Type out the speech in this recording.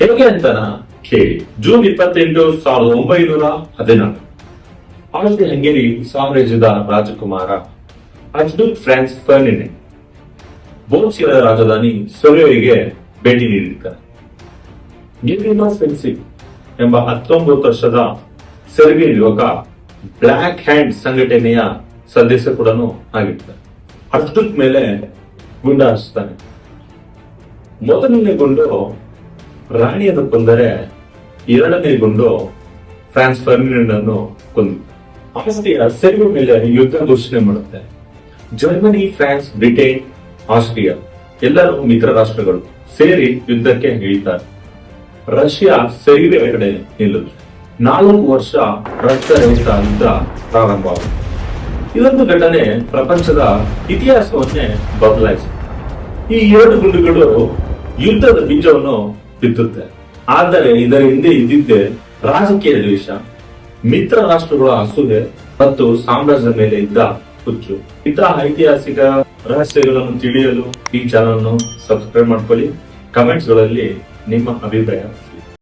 ಹೇಗೆ ಅಂತಾನ ಕೇಳಿ. ಜೂನ್ ಇಪ್ಪತ್ತೆಂಟು ಸಾವಿರದ ಒಂಬೈನೂರ ಹದಿನಾಲ್ಕು ಆಸ್ಟ್ರಿ ಹಂಗೇರಿ ಸಾಮ್ರಾಜ್ಯದ ರಾಜಕುಮಾರ ಅಜ್ಡುಕ್ ಫ್ರಾನ್ಸ್ ಫರ್ನಿನೆ. ಬೋನ್ಸಿಯರ ರಾಜಧಾನಿ ಸೊರಿಯೋಗೆ ಭೇಟಿ ನೀಡಿದ್ದಾರೆ. ಎಂಬ ಹತ್ತೊಂಬತ್ತು ವರ್ಷದ ಸೆರ್ಬಿಯನ್ ಯುವಕ ಬ್ಲಾಕ್ ಹ್ಯಾಂಡ್ ಸಂಘಟನೆಯ ಸದಸ್ಯ ಕೂಡ ಆಗಿರ್ತಾರೆ ಅಷ್ಟುಕ್ ಮೇಲೆ ಗುಂಡ ಹಚ್ತಾನೆ ಮೊದಲನೇ ಗುಂಡು ರಾಣಿಯನ್ನು ಕೊಂದರೆ ಎರಡನೇ ಗುಂಡು ಫ್ರಾನ್ಸ್ ಫರ್ಮಿನಂಡ್ ಅನ್ನು ಕೊಂದು. ಆಸ್ಟ್ರಿಯಾ ಸೆರ್ಬಿಯ ಮೇಲೆ ಯುದ್ಧ ಘೋಷಣೆ ಮಾಡುತ್ತೆ. ಜರ್ಮನಿ, ಫ್ರಾನ್ಸ್, ಬ್ರಿಟನ್, ಆಸ್ಟ್ರಿಯಾ ಎಲ್ಲರೂ ಮಿತ್ರ ರಾಷ್ಟ್ರಗಳು ಸೇರಿ ಯುದ್ಧಕ್ಕೆ ಇಳಿತಾರೆ. ರಷ್ಯಾ ಸೆರ್ಬಿಯ ಕಡೆ ನಿಲ್ಲುತ್ತೆ. ನಾಲ್ಕು ವರ್ಷ ರಕ್ತರಹಿತ ಯುದ್ಧ ಪ್ರಾರಂಭವಾಗುತ್ತೆ ಇದೊಂದು ಘಟನೆ ಪ್ರಪಂಚದ ಇತಿಹಾಸವನ್ನೇ ಬದಲಾಯಿಸಿದೆ ಈ ಎರಡು ಗುಂಡುಗಳು ಯುದ್ಧದ ಬೀಜವನ್ನು ಬಿತ್ತುತ್ತೆ ಆದರೆ ಇದರ ಹಿಂದೆ ಇದ್ದಿದ್ದೆ ರಾಜಕೀಯ ದ್ವೇಷ, ಮಿತ್ರ ರಾಷ್ಟ್ರಗಳ ಅಸೂಯೆ ಮತ್ತು ಸಾಮ್ರಾಜ್ಯದ ಮೇಲೆ ಇದ್ದ ಹುಚ್ಚು. ಇಂತಹ ಐತಿಹಾಸಿಕ ರಹಸ್ಯಗಳನ್ನು ತಿಳಿಯಲು ಈ ಚಾನಲ್ ಅನ್ನು ಸಬ್ಸ್ಕ್ರೈಬ್ ಮಾಡ್ಕೊಳ್ಳಿ. ಕಮೆಂಟ್ಸ್ಗಳಲ್ಲಿ ನಿಮ್ಮ ಅಭಿಪ್ರಾಯ.